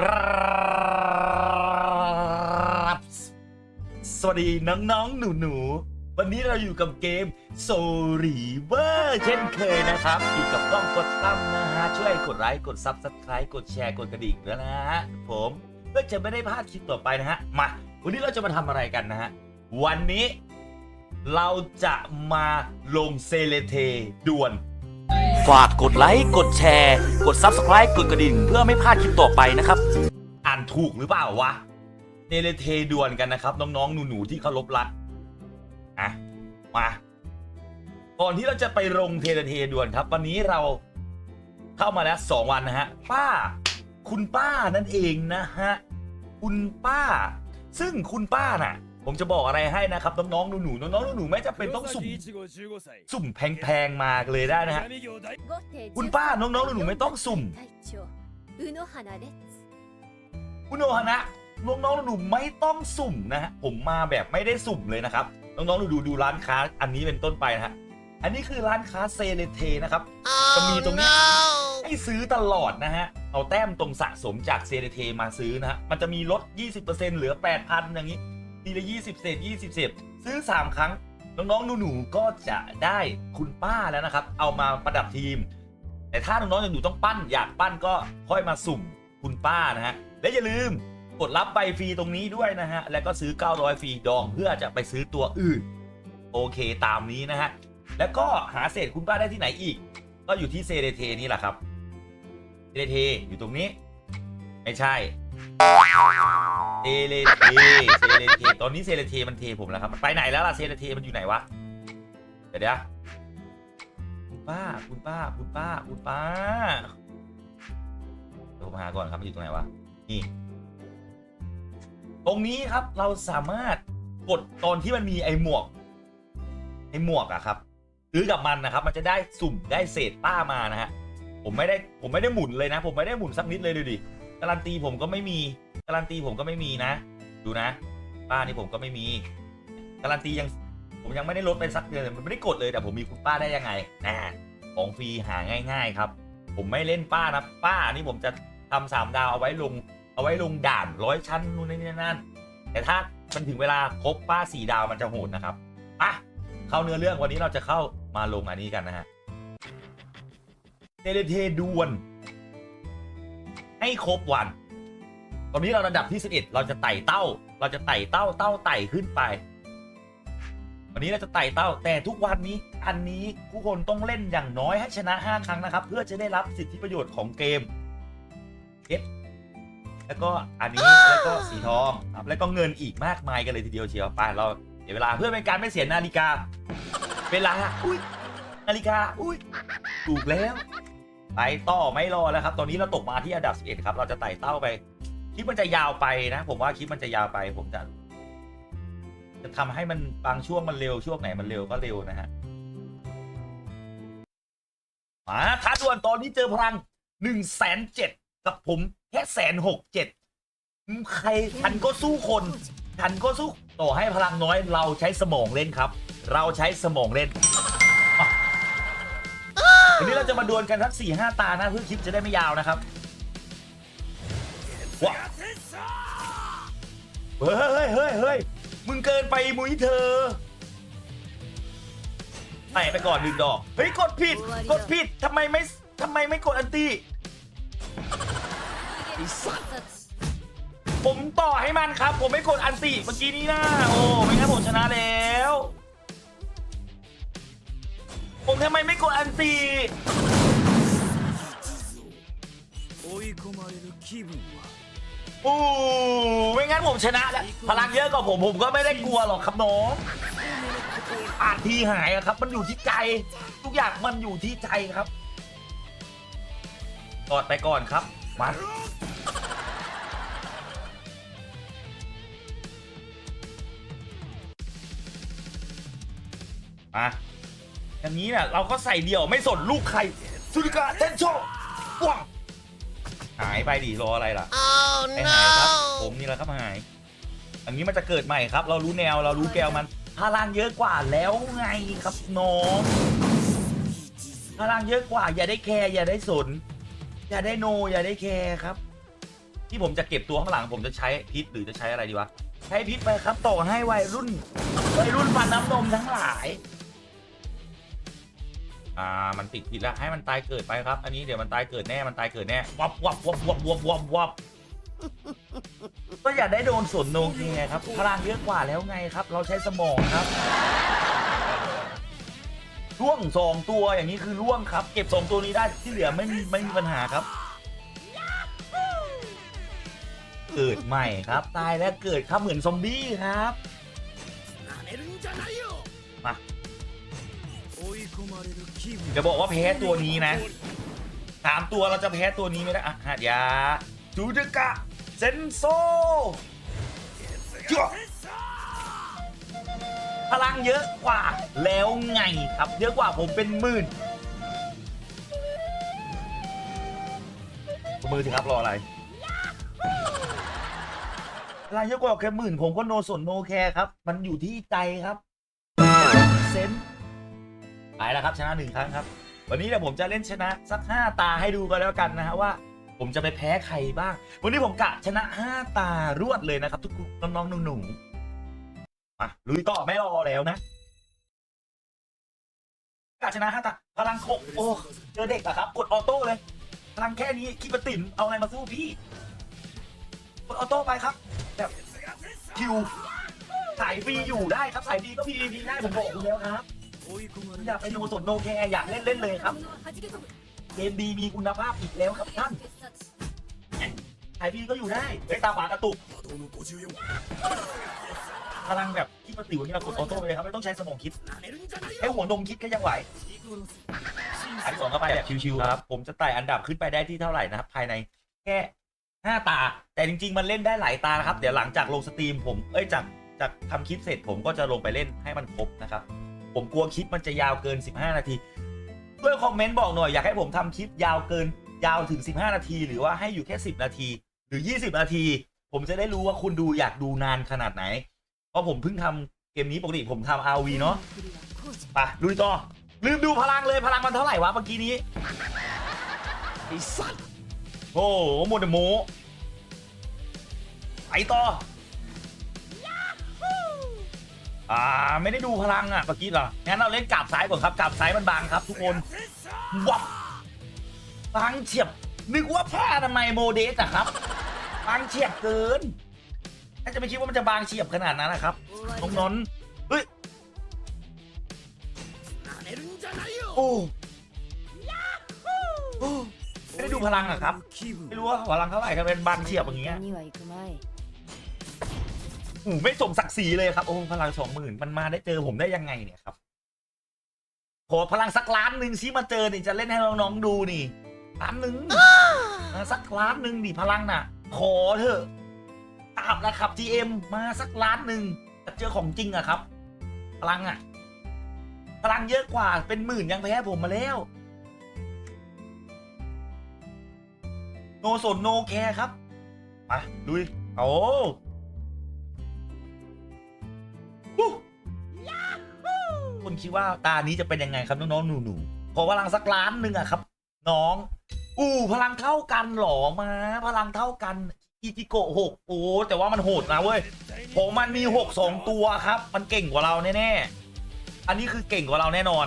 ครับสวัสดีน้องๆ หนูๆ วันนี้เราอยู่กับเกมโซรีเวอร์เช่นเคยนะครับ อยู่กับกล้องกดตั้มนะฮะ ช่วยกดไลค์ กดซับสไคร b ์กดแชร์ กดกระดิ่งด้วยนะฮะ ผมเพื่อจะไม่ได้พลาดคลิปต่อไปนะฮะ มา วันนี้เราจะมาทำอะไรกันนะฮะ วันนี้เราจะมาลงเซเลเทด่วน ฝากกดไลค์ กดแชร์ กด Subscribe กดกระดิ่ง เพื่อไม่พลาดคลิปต่อไปนะครับ อ่านถูกหรือเปล่าวะ เนเลเทด่วนกันนะครับ น้องๆ หนูๆ ที่เคารพรักอะมาก่อนที่เราจะไปลงเทเลเทด่วนครับ วันนี้เราเข้ามาแล้ว2วันนะฮะ ป้า คุณป้านั่นเองนะฮะ คุณป้า ซึ่งคุณป้าน่ะ ผมจะบอกอะไรให้นะครับน้องๆหนูๆน้องๆหนูๆไม่จำเป็นต้องสุ่มสุ่มแพงๆมาเลยได้นะฮะคุณป้าน้องๆหนูๆไม่ต้องสุ่มอุโนฮานาเดสคุณโอฮานะน้องๆหนูๆไม่ต้องสุ่มนะฮะผมมาแบบไม่ได้สุ่มเลยนะครับน้องๆหนูๆดูร้านค้าอันนี้เป็นต้นไปนะฮะอันนี้คือร้านค้าเซเลเทนะครับจะมีตรงนี้ให้ซื้อตลอดนะฮะเอาแต้มตรงสะสมจากเซเลเทมาซื้อนะฮะมันจะมีลด 20%เหลือ 8,000 อย่างนี้ ทีละ20เศษ20เศษซื้อ3ครั้ง น้องๆหนูๆก็จะได้คุณป้าแล้วนะครับ เอามาประดับทีม แต่ถ้าน้องๆหนูๆต้องปั้นอยากปั้นก็ค่อยมาสุ่มคุณป้านะฮะและอย่าลืมกดรับใบฟรีตรงนี้ด้วยนะฮะ แล้วก็ซื้อ 900 ฟรีดองเพื่อจะไปซื้อตัวอื่น โอเคตามนี้นะฮะ แล้วก็หาเศษคุณป้าได้ที่ไหนอีก ก็อยู่ที่เซเลเทนี่แหละครับ เซเลเทอยู่ตรงนี้ ไม่ใช่ เซเลเทเซเลเทตอนนี้เซเลเทมันเทผมแล้วครับไปไหนแล้วล่ะเซเลเทมันอยู่ไหนวะเดี๋ยวเดี๋ยวคุณป้าคุณป้าคุณป้าคุณป้าเดี๋ยวผมหาก่อนครับมันอยู่ตรงไหนวะนี่ตรงนี้ครับเราสามารถกดตอนที่มันมีไอหมวกไอหมวกอะครับซื้อกับมันนะครับ มันจะได้สุ่มได้เศษป้ามานะฮะผมไม่ได้ผมไม่ได้หมุนเลยนะ ผมไม่ได้หมุนสักนิดเลยดูดิการันตีผมก็ไม่มี การันตีผมก็ไม่มีนะ ดูนะ ป้านี่ผมก็ไม่มี การันตียังผมยังไม่ได้ลดไปสักเดือนมันไม่ได้กดเลยแต่ผมมีคุณป้าได้ยังไงนะของฟรีหาง่าย ๆ ครับ ผมไม่เล่นป้านะป้านี่ผมจะทำสามดาวเอาไว้ลง เอาไว้ลงด่านร้อยชั้นนู่นนี่นั่นแต่ถ้ามันถึงเวลาครบป้าสี่ดาวมันจะโหดนะครับอะเข้าเนื้อเรื่องวันนี้เราจะเข้ามาลงอันนี้กันนะฮะเทเลเทดวน ให้ครบวัน ตอนนี้เราระดับที่ 11 เราจะไต่เต้า เราจะไต่เต้าเต้าไต่ขึ้นไป วันนี้เราจะไต่เต้า แต่ทุกวันนี้อันนี้ทุกคนต้องเล่นอย่างน้อยให้ชนะ 5 ครั้งนะครับ เพื่อจะได้รับสิทธิประโยชน์ของเกมเอฟแล้วก็อันนี้แล้วก็สีทองครับแล้วก็เงินอีกมากมายกันเลยทีเดียวเชียวไปเราเดี๋ยวเวลาเพื่อเป็นการไม่เสียนาฬิกา เวลาอุ้ยนาฬิกาอุ้ยถูกแล้วไปต่อไม่รอแล้วครับ ตอนนี้เราตกมาที่อันดับ11ครับ เราจะไต่เต้าไป ลิปมันจะยาวไปนะ ผมว่าคลิปมันจะยาวไป ผมจะ จะทำให้มันบางช่วงมันเร็วช่วงไหนมันเร็วก็เร็วนะฮะมาท้าด่วนตอนนี้เจอพลังหนึ่งแสนเจ็ดกับผมแค่แสนหกเจ็ดใครทันก็สู้คนทันก็สู้ต่อให้พลังน้อยเราใช้สมองเล่นครับ เราใช้สมองเล่นวันนี้เราจะมาดวลกันทั้งสี่ห้าตานะเพื่อคลิปจะได้ไม่ยาวนะครับ เฮ้ยเฮ้ยเฮ้ยเฮ้ยมึงเกินไปมุ้ยเธอไปไปก่อนหนึ่งดอก เฮ้ย กดผิด กดผิดทำไมไม่ทำไมไม่กดอันตีไอ้สัสผมต่อให้มันครับ ผมไม่กดอันติเมื่อกี้นี้นะโอ้ไม่งั้นผมชนะแล้ว ผมทำไมไม่กดอันตี 追い込まれる気分は โอ้ไม่งั้นผมชนะแล้วพลังเยอะกว่าผมผมก็ไม่ได้กลัวหรอกครับน้องอาจทีหายอะครับ มันอยู่ที่ใจ ทุกอย่างมันอยู่ที่ใจครับกอดไปก่อนครับมามาอย่างนี้เนี่ยเราก็ใส่เดี่ยวไม่สนลูกใครสุริกาเทนโชว้าว หายไปดิรออะไรล่ะไอ้หายครับ ผมนี่แหละครับหาย อันนี้มันจะเกิดใหม่ครับ เรารู้แนวเรารู้แกวมันพลังเยอะกว่าแล้วไงครับน้องพลังเยอะกว่า อย่าได้แคร์อย่าได้สน อย่าได้โน อย่าได้แคร์ครับ ที่ผมจะเก็บตัวข้างหลังผมจะใช้พิษหรือจะใช้อะไรดีวะใช้พิษไปครับต่อให้วัยรุ่นวัยรุ่นฟันน้ำนมทั้งหลาย อ่ามันติดพิษแล้วให้มันตายเกิดไปครับ อันนี้เดี๋ยวมันตายเกิดแน่มันตายเกิดแน่วับวับวับวับวับวับวับก็อย่าได้โดนส่วนโนเกียครับพลังเยอะกว่าแล้วไงครับ เราใช้สมองครับล่วงสองตัวอย่างนี้คือล่วงครับ เก็บสองตัวนี้ได้ที่เหลือไม่มีไม่มีปัญหาครับ เกิดใหม่ครับ ตายแล้วเกิดครับเหมือนซอมบี้ครับなめ จะบอกว่าแพ้ตัวนี้นะสามตัวเราจะแพ้ตัวนี้ไม่ได้อะหัดยาจูดกะเซนโซพลังเยอะกว่าแล้วไงครับ เยอะกว่าผมเป็นหมื่นมือสิครับรออะไรพลังเยอะกว่าแค่หมื่นผมก็โนสนโนแคร์ครับ มันอยู่ที่ใจครับเซน ไปแล้วครับชนะหนึ่งครั้งครับ วันนี้เดี๋ยวผมจะเล่นชนะสัก 5 ตาให้ดูกันแล้วกันนะฮะว่า ผมจะไปแพ้ใครบ้าง วันนี้ผมกะชนะ 5 ตารวดเลยนะครับ ทุกน้องๆหนุ่มๆมาลุยต่อไม่รอแล้วนะกะชนะห้าตาพลังโคโอ้เจอเด็กอะครับ กดออโต้เลย พลังแค่นี้คิดประติ๋มเอาอะไรมาสู้พี่ กดออโต้ไปครับ แบบคิวสายฟีอยู่ได้ครับสายฟีก็พีพีได้ผมบอกคุณแล้วครับ อยากไปดูสนโนแคร์อยากเล่นเล่นเลยครับ เกมดีมีคุณภาพอีกแล้วครับท่านหายพี่ก็อยู่ได้เฮ้ตาขวากระตุกพลังแบบที่มาติวนี่เรากดออโต้ไปเลยครับไม่ต้องใช้สมองคิดแค่หัวนมคิดก็ยังไหวขายสองก็ไปแบบชิวๆครับ ผมจะไต่อันดับขึ้นไปได้ที่เท่าไหร่นะครับ ภายในแค่ห้าตา แต่จริง ๆ มันเล่นได้หลายตานะครับ เดี๋ยวหลังจากลงสตรีมผม เอ้ยจากจากทำคลิปเสร็จผมก็จะลงไปเล่นให้มันครบนะครับ ผมกลัวคลิปมันจะยาวเกิน 15 นาทีด้วยคอมเมนต์บอกหน่อยอยากให้ผมทำคลิปยาวเกินยาวถึง 15 นาที หรือว่าให้อยู่แค่ 10 นาที หรือ 20 นาที ผมจะได้รู้ว่าคุณดูอยากดูนานขนาดไหน เพราะผมเพิ่งทำเกมนี้ปกติผมทำ RV เนาะปะลุยต่อลืมดูพลังเลยพลังมันเท่าไหร่วะเมื่อกี้นี้ไอ้สัตว์โอ้โหมดโมไปต่อ อ่าไม่ได้ดูพลังอะเมื่อกี้เหรองั้นเราเล่นกราบซ้ายก่อนครับกราบซ้ายมันบางครับ ทุกคนวับบางเฉียบ นึกว่าผ้าทำไมโมเดสอะครับบางเฉียบเกินน่าจะไม่คิดว่ามันจะบางเฉียบขนาดนั้นนะครับน้องนนเฮ้ยโอ้ไม่ได้ดูพลังอะครับ ไม่รู้ว่าพลังเท่าไหร่กันเป็นบางเฉียบอย่างเงี้ย อ้ไม่สมศักดิ์ศรีเลยครับ โอ้พลังสองหมื่นมันมาได้เจอผมได้ยังไงเนี่ยครับขอพลังสักล้านหนึ่งซิมาเจอนี่จะเล่นให้น้องๆดูนี่ล้านหนึ่งมาสักล้านหนึ่งดิพลังน่ะ ขอเถอะตามแล้วครับ GM มาสักล้านหนึ่งจะเจอของจริงอะครับ พลังอะพลังเยอะกว่าเป็นหมื่นยังแพ้ผมมาแล้วโนสนโนแคร์ครับมาลุยโอ้ คุณคิดว่าตานี้จะเป็นยังไงครับน้องๆหนูๆขอพลังสักล้านหนึ่งอะครับ น้อง อู้พลังเท่ากันเหรอมา พลังเท่ากันอิจิโกะหกโอ้แต่ว่ามันโหดนะเว้ยผมมันมีหกสองตัวครับ มันเก่งกว่าเราแน่ๆอันนี้คือเก่งกว่าเราแน่นอน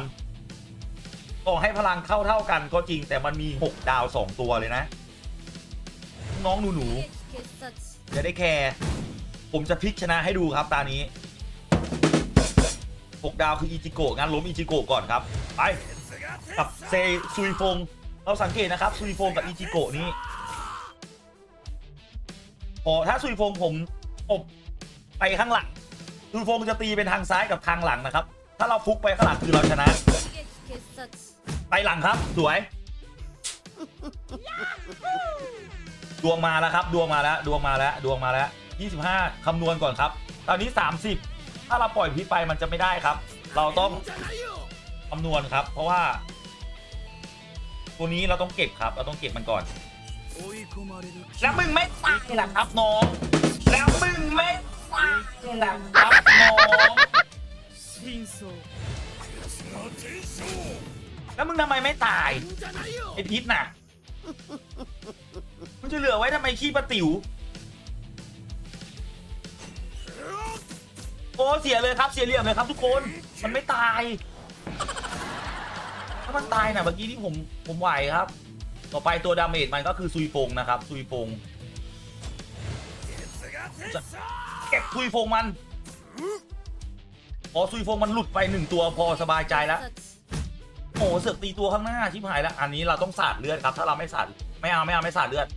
ต่อให้พลังเท่าเท่าๆกันก็จริงแต่มันมีหกดาวสองตัวเลยนะ น้องหนู決殺ๆอย่าได้แคร์ผมจะพลิกชนะให้ดูครับตานี้ 6 ดาวคืออิจิโกะงั้นล้มอิจิโกะก่อนครับ ไป กับเซซุยฟง เราสังเกตนะครับ ซุยฟงกับอิจิโกะนี้พอถ้าซุยฟงผมอบไปข้างหลังซุยฟงจะตีเป็นทางซ้ายกับทางหลังนะครับ ถ้าเราฟุกไปข้างหลังคือเราชนะ ไปหลังครับ สวย ดวงมาแล้วครับ ดวงมาแล้ว ดวงมาแล้ว ดวงมาแล้ว 25คำนวณก่อนครับ ตอนนี้ 30 ถ้าเราปล่อยพีไปมันจะไม่ได้ครับ เราต้องคำนวณครับ เพราะว่า ตัวนี้เราต้องเก็บครับ เราต้องเก็บมันก่อน แล้วมึงไม่ตายหรครับน้อง แล้วมึงไม่ตายหรครับน้องแล้วมึงทำไมไม่ตายไอพิษน่ะ มันจะเหลือไว้ทำไมขี้ปะติ๋ว โอ้เสียเลยครับเสียเหลี่ยมเลยครับทุกคนมันไม่ตาย ถ้ามันตายนะเมื่อกี้ที่ผมผมไหวครับ ต่อไปตัวดาเมจมันก็คือซุยฟงนะครับซุยฟงเก็บซุยฟงมันพอซุยฟงมันหลุดไปหนึ่งตัวพอสบายใจแล้วโอ้เสือกตีตัวข้างหน้าชิบหายแล้วอันนี้เราต้องสาดเลือดครับ ถ้าเราไม่สาดไม่เอาไม่เอาไม่สาดเลือด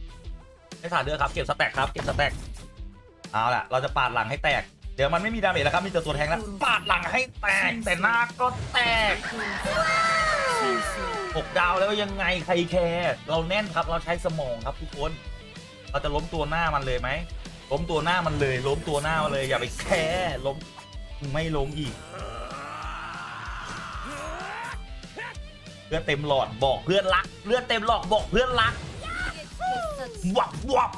ไม่สาดเลือดครับเก็บสแต็กครับเก็บสแต็กเอาละเราจะปาดหลังให้แตก เดี๋ยวมันไม่มีดาเมจแล้วครับ มีแต่ตัวแทงแล้วปาดหลังให้แตก แต่หน้าก็แตกหกดาวแล้วยังไงใครแคร์เราแน่นครับเราใช้สมองครับทุกคน เราจะล้มตัวหน้ามันเลยไหมล้มตัวหน้ามันเลย ล้มตัวหน้ามันเลย อย่าไปแคร์ล้มไม่ล้มอีกเลือดเต็มหลอดบอกเพื่อนรักเลือดเต็มหลอดบอกเพื่อนรัก決วับวับ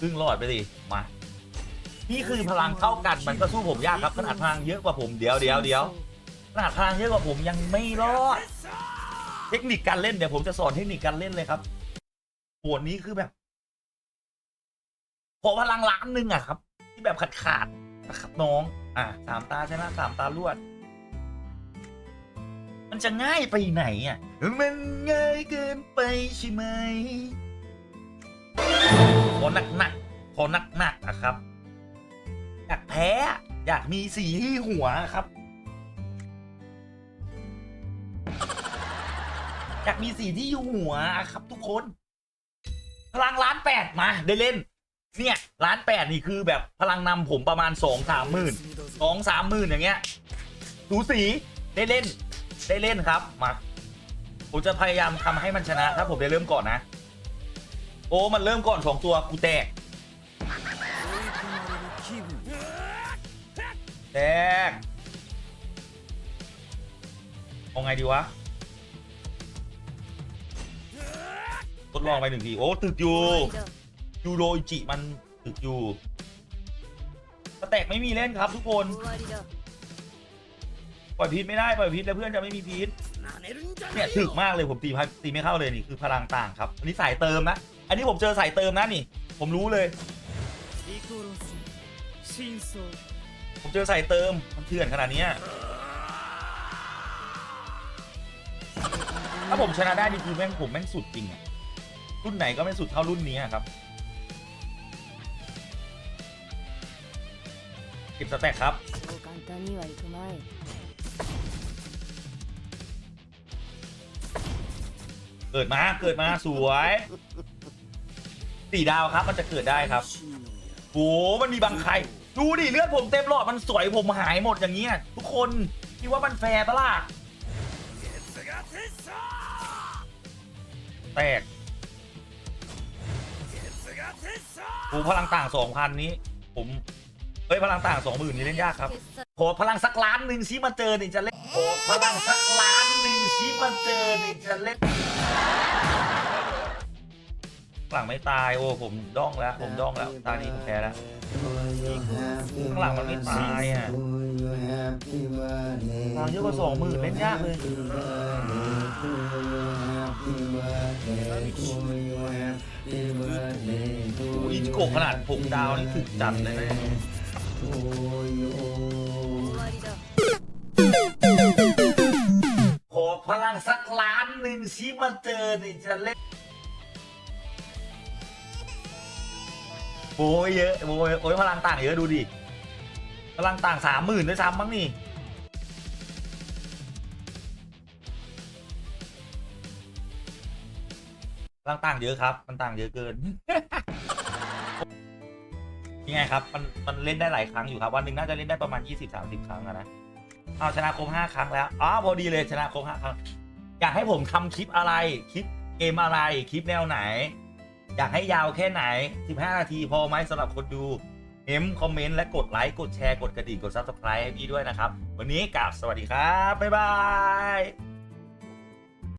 ครึ่งหลอดไปสิมา นี่คือพลังเท่ากันมันก็สู้ผมยากครับขนาดพลังเยอะกว่าผมเดี๋ยวเดี๋ยวเดี๋ยวขนาดพลังเยอะกว่าผมยังไม่รอดเทคนิคการเล่นเดี๋ยวผมจะสอนเทคนิคการเล่นเลยครับปวดนี้คือแบบขอพลังล้านหนึ่งอะครับ ที่แบบขาดขาดนะครับน้อง อะสามตาใช่ไหมสามตาลวด มันจะง่ายไปไหนอะ มันง่ายเกินไปใช่ไหมขอหนักหนักขอหนักหนักอะครับ อยากแพ้อยากมีสีที่หัวครับ อยากมีสีที่อยู่หัวครับ ทุกคน พลังล้านแปดมา ได้เล่น เนี่ยล้านแปดนี่คือแบบพลังนำผมประมาณสองสามหมื่นสองสามหมื่นอย่างเงี้ยดูสีได้เล่น ได้เล่นครับมาผมจะพยายามทำให้มันชนะ ถ้าผมได้เริ่มก่อนนะ โอ้มันเริ่มก่อนสองตัวกูแตก แรกเอาไงดีวะ ทดลองไปหนึ่งที โอ้ ตึกอยู่ ยูโรอิจิมันตึกอยู่สแต็กไม่มีเล่นครับทุกคน ปล่อยพีษไม่ได้ ปล่อยพีษแล้วเพื่อนจะไม่มีพีษเนี่ยถึกมากเลยผมตีไพ่ตีไม่เข้าเลยนี่คือพลังต่างครับ อันนี้สายเติมนะ อันนี้ผมเจอสายเติมนะนี่ ผมรู้เลย ผมเจอสายเติม มันเถื่อนขนาดเนี้ยถ้าผมชนะได้นี่คือแม่งผมแม่งสุดจริงอะรุ่นไหนก็ไม่สุดเท่ารุ่นนี้อะครับ เก็บสแต็กครับ そう簡単にはいくまい เกิดมาเกิดมาสวยสี่ดาวครับ มันจะเกิดได้ครับ 欲しいのや โอ้มันมีบางใคร ดูดิเลือดผมเต็มหลอดมันสวยผมหายหมดอย่างเงี้ยทุกคนคิดว่ามันแฟร์ปะล่ะแตกผูพลังต่างสองพันนี้ ผมเฮ้ยพลังต่างสองหมื่นนี่เล่นยากครับโหพลังสักล้านหนึ่งชี้มาเจอนี่จะเล่นโหพลังสักล้านหนึ่งชี้มาเจอนี่จะเล่น หลังไม่ตายโอ้ผมด้องแล้ว ผมด้องแล้วตานี้ผมแพ้แล้ว ข้างหลังมันไม่ตายอะทางเยอะกว่าสองหมื่นเล่นยากเลยอิจิโกะขนาดผมดาวนี่ถึกจัดเลยนะขอพลังสักล้านหนึ่งชิมาเจอนี่จะเล่น โอ้ยเยอะโอ้ยโอ้ยพลังต่างเยอะดูดิพลังต่างสามหมื่นด้วยซ้ำมั้งนี่พลังต่างเยอะครับ มันต่างเยอะเกิน ยังไงครับ มันมันเล่นได้หลายครั้งอยู่ครับ วันหนึ่งน่าจะเล่นได้ประมาณ 20-30 ครั้งอะนะเอาชนะครบ5ครั้งแล้วอ๋อพอดีเลยชนะครบ5ครั้งอยากให้ผมทำคลิปอะไรคลิปเกมอะไรคลิปแนวไหน อยากให้ยาวแค่ไหน 15 นาทีพอไหมสำหรับคนดูเอ็มคอมเมนต์และกดไลค์กดแชร์กดกระดิ่งกด subscribe ให้พี่ด้วยนะครับ วันนี้กลับสวัสดีครับ บ๊ายบาย